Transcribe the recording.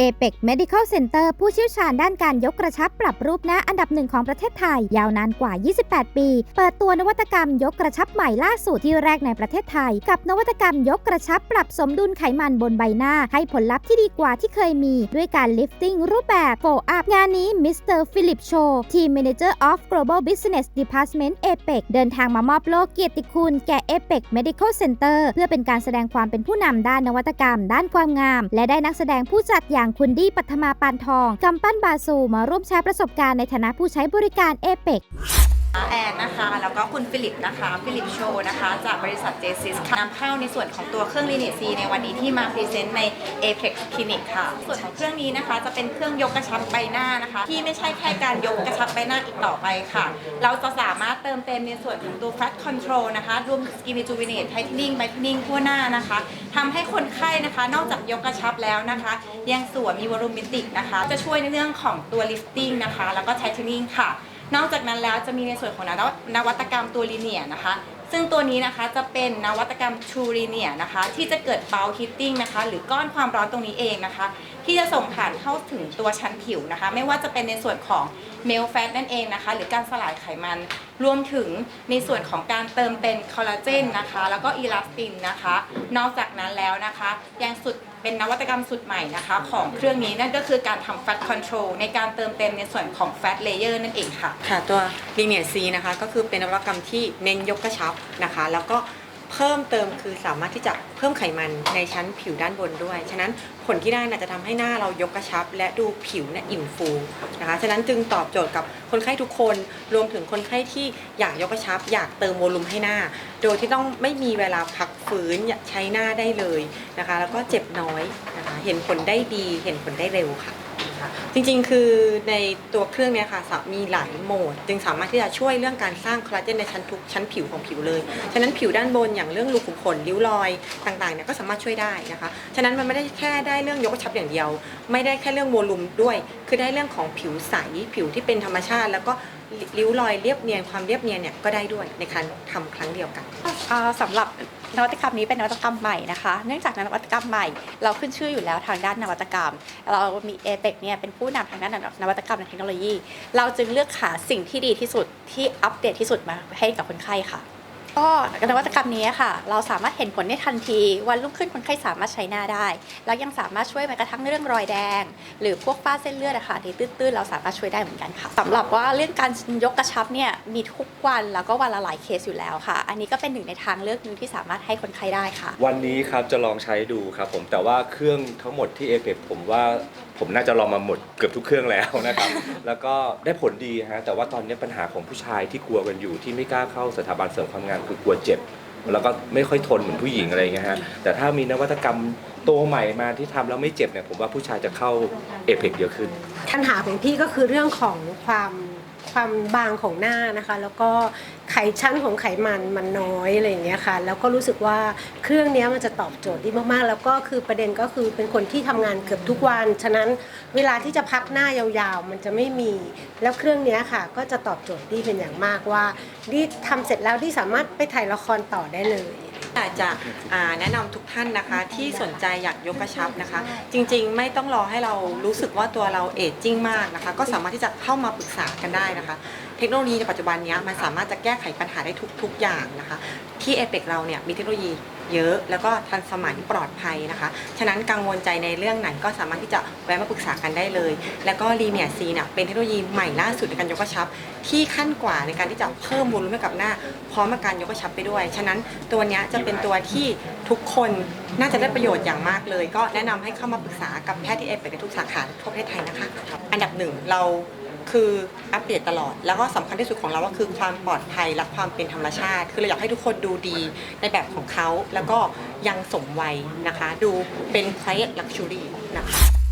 APEC Medical Center ผู้เชี่ยวชาญด้านการยกกระชับปรับรูปหน้าอันดับหนึ่งของประเทศไทย ยาวนานกว่า 28 ปี เปิดตัวนวัตกรรมยกกระชับใหม่ล่าสุดที่แรกในประเทศไทย กับนวัตกรรมยกกระชับปรับสมดุลไขมันบนใบหน้า ให้ผลลัพธ์ที่ดีกว่าที่เคยมี ด้วยการ lifting รูปแบบโฟอัพงานนี้มิสเตอร์ฟิลิปโชทีม Manager of Global Business Department APEC เดินทางมามอบโล่เกียรติคุณแก่ APEC Medical Center เพื่อเป็นการแสดงความเป็นผู้นำด้านนวัตกรรม ด้านความงาม และได้นักแสดงผู้จัดอย่างคุณดี้ปัทมาปานทองกำปั้นบาซูมาร่วมแชร์ประสบการณ์ในฐานะผู้ใช้บริการเอเปก แอนนะคะแล้วก็คุณฟิลิปนะคะฟิลิปโชนะคะจากบริษัทเจซิสค่ะนำเข้าในส่วนของตัวเครื่องลีเนียซีในวันนี้ที่มาพรีเซนต์ใน Apex Clinic ค่ะ ส่วนของเครื่องนี้นะคะจะเป็นเครื่องยกกระชับใบหน้านะคะ ที่ไม่ใช่แค่การยกกระชับใบหน้าอีกต่อไปค่ะ เราจะสามารถเติมเต็มในส่วนของตัว Fat Control นะคะรวม Skin Rejuvenate Tightening Brightening ทั่วหน้านะคะทำให้คนไข้นะคะ นอกจากยกกระชับแล้วนะคะ ยังสวยมีวอลูมิติกนะคะ จะช่วยในเรื่องของตัว lifting นะคะ แล้วก็ tightening ค่ะ นอกจากนั้นแล้วจะมีในส่วนของนวัตนวัตกรรมตัวลีเนียนะคะ ซึ่งตัวนี้นะคะจะเป็นนวัตกรรมทูลีเนียนะคะ ที่จะเกิดเบลฮิตติ้งนะคะ หรือก้อนความร้อนตรงนี้เองนะคะ ที่จะส่งผ่านเข้าถึงตัวชั้นผิวนะคะ ไม่ว่าจะเป็นในส่วนของเมลแฟตนั่นเองนะคะ หรือการสลายไขมัน รวมถึงในส่วนของการเติมเป็นคอลลาเจนนะคะ แล้วก็อีลาสตินนะคะ นอกจากนั้นแล้วนะคะยังสุดเป็นนวัตกรรมสุดใหม่นะคะของเครื่องนี้นั่นก็คือการทำ Fat Control ในการเติมเต็มในส่วนของ Fat Layer นั่นเองค่ะ ค่ะตัว Linear C นะคะก็คือเป็นนวัตกรรมที่เน้นยกกระชับนะคะ แล้วก็ เพิ่มเติมคือสามารถที่จะเพิ่มไขมันในชั้นผิวด้านบนด้วย ฉะนั้นผลที่ได้น่ะจะทำให้หน้าเรายกกระชับ และดูผิวเนี่ยอิ่มฟูนะคะ ฉะนั้นจึงตอบโจทย์กับคนไข้ทุกคน รวมถึงคนไข้ที่อยากยกกระชับ อยากเติมโวลูมให้หน้า โดยที่ต้องไม่มีเวลาพักฟื้นใช้หน้าได้เลยนะคะ แล้วก็เจ็บน้อยนะคะ เห็นผลได้ดี เห็นผลได้เร็วค่ะ ค่ะ จริงๆ คือในตัวเครื่องเนี้ยค่ะสามีหลายโหมด จึงสามารถที่จะช่วยเรื่องการสร้างคอลลาเจนในชั้นทุกชั้นผิวของผิวเลย ฉะนั้นผิวด้านบนอย่างเรื่องรูขุมขนริ้วรอยต่างๆเนี่ยก็สามารถช่วยได้นะคะ ฉะนั้นมันไม่ได้แค่ได้เรื่องยกกระชับอย่างเดียว ไม่ได้แค่เรื่องโวลูมด้วย คือได้เรื่องของผิวใสผิวที่เป็นธรรมชาติ แล้วก็ริ้วรอยเรียบเนียนความเรียบเนียนเนี่ยก็ได้ด้วยในการทำครั้งเดียวกัน อ่าสำหรับ นวัตกรรมนี้เป็นนวัตกรรมใหม่นะคะ เนื่องจากนวัตกรรมใหม่ เราขึ้นชื่ออยู่แล้วทางด้านนวัตกรรม เรามีเอเ c เนี่ยเป็นผู้นำทางด้านนวัตกรรมและเทคโนโลยี เราจึงเลือกหาสิ่งที่ดีที่สุดที่อัปเดตที่สุดมาให้กับคนไข้ค่ะ ก็นวัตกรรมนี้ค่ะ เราสามารถเห็นผลได้ทันที วันรุ่งขึ้นคนไข้สามารถใช้หน้าได้ แล้วยังสามารถช่วยแม้กระทั่งเรื่องรอยแดง หรือพวกฝ้าเส้นเลือดอะค่ะที่ตื้นๆเราสามารถช่วยได้เหมือนกันค่ะสำหรับว่าเรื่องการยกกระชับเนี่ยมีทุกวันแล้วก็วันละหลายเคสอยู่แล้วค่ะ อันนี้ก็เป็นหนึ่งในทางเลือกหนึ่งที่สามารถให้คนไข้ได้ค่ะ วันนี้ครับจะลองใช้ดูครับผมแต่ว่าเครื่องทั้งหมดที่เอเ c ผมว่าผมน่าจะลองมาหมดเกือบทุกเครื่องแล้วนะครับ แล้วก็ได้ผลดีฮะแต่ว่าตอนนี้ปัญหาของผู้ชายที่กลัวกันอยู่ที่ไม่กล้าเข้าสถาบันเสริมความงามคือกลัวเจ็บ แล้วก็ไม่ค่อยทนเหมือนผู้หญิงอะไรอย่างเงี้ยฮะแต่ถ้ามีนวัตกรรมตัวใหม่มาที่ทำแล้วไม่เจ็บเนี่ยผมว่าผู้ชายจะเข้าเอเ c เยอะขึ้น ปัญหาของพี่ก็คือเรื่องของความความบางของหน้านะคะ แล้วก็ ไขชั้นของไขมันมันน้อยอะไรอย่างเงี้ยค่ะ แล้วก็รู้สึกว่าเครื่องนี้มันจะตอบโจทย์ดีมากๆ แล้วก็คือประเด็นก็คือเป็นคนที่ทำงานเกือบทุกวัน ฉะนั้นเวลาที่จะพักหน้ายาวๆ มันจะไม่มี แล้วเครื่องนี้ค่ะก็จะตอบโจทย์ดีเป็นอย่างมากว่าดีทำเสร็จแล้วดีสามารถไปถ่ายละครต่อได้เลยอยากจะแนะนำทุกท่านนะคะที่สนใจอยากยกกระชับนะคะ จริงๆ ไม่ต้องรอให้เรารู้สึกว่าตัวเราเอจจิ้งมากนะคะ ก็สามารถที่จะเข้ามาปรึกษากันได้นะคะเทคโนโลยีในปัจจุบันนี้มันสามารถจะแก้ไขปัญหาได้ทุก ๆ อย่างนะคะ ที่เอเปกเราเนี่ยมีเทคโนโลยีเยอะ แล้วก็ทันสมัยปลอดภัยนะคะ ฉะนั้นกังวลใจในเรื่องไหนก็สามารถที่จะแวะมาปรึกษากันได้เลย แล้วก็รีเนียซีเนี่ยเป็นเทคโนโลยีใหม่ล่าสุดในการยกกระชับ ที่ขั้นกว่าในการที่จะเพิ่มวอลุ่มให้กับหน้า พร้อมกับการยกกระชับไปด้วย ฉะนั้นตัวนี้จะเป็นตัวที่ทุกคนน่าจะได้ประโยชน์อย่างมากเลย ก็แนะนำให้เข้ามาปรึกษากับแพทย์ที่เอเปกในทุกสาขาทั่วประเทศไทยนะคะ อันดับหนึ่งเรา คืออัปเดตตลอด แล้วก็สำคัญที่สุดของเราก็คือความปลอดภัยและความเป็นธรรมชาติ คือเราอยากให้ทุกคนดูดีในแบบของเขา แล้วก็ยังสมวัยนะคะ ดูเป็น quiet luxury นะคะ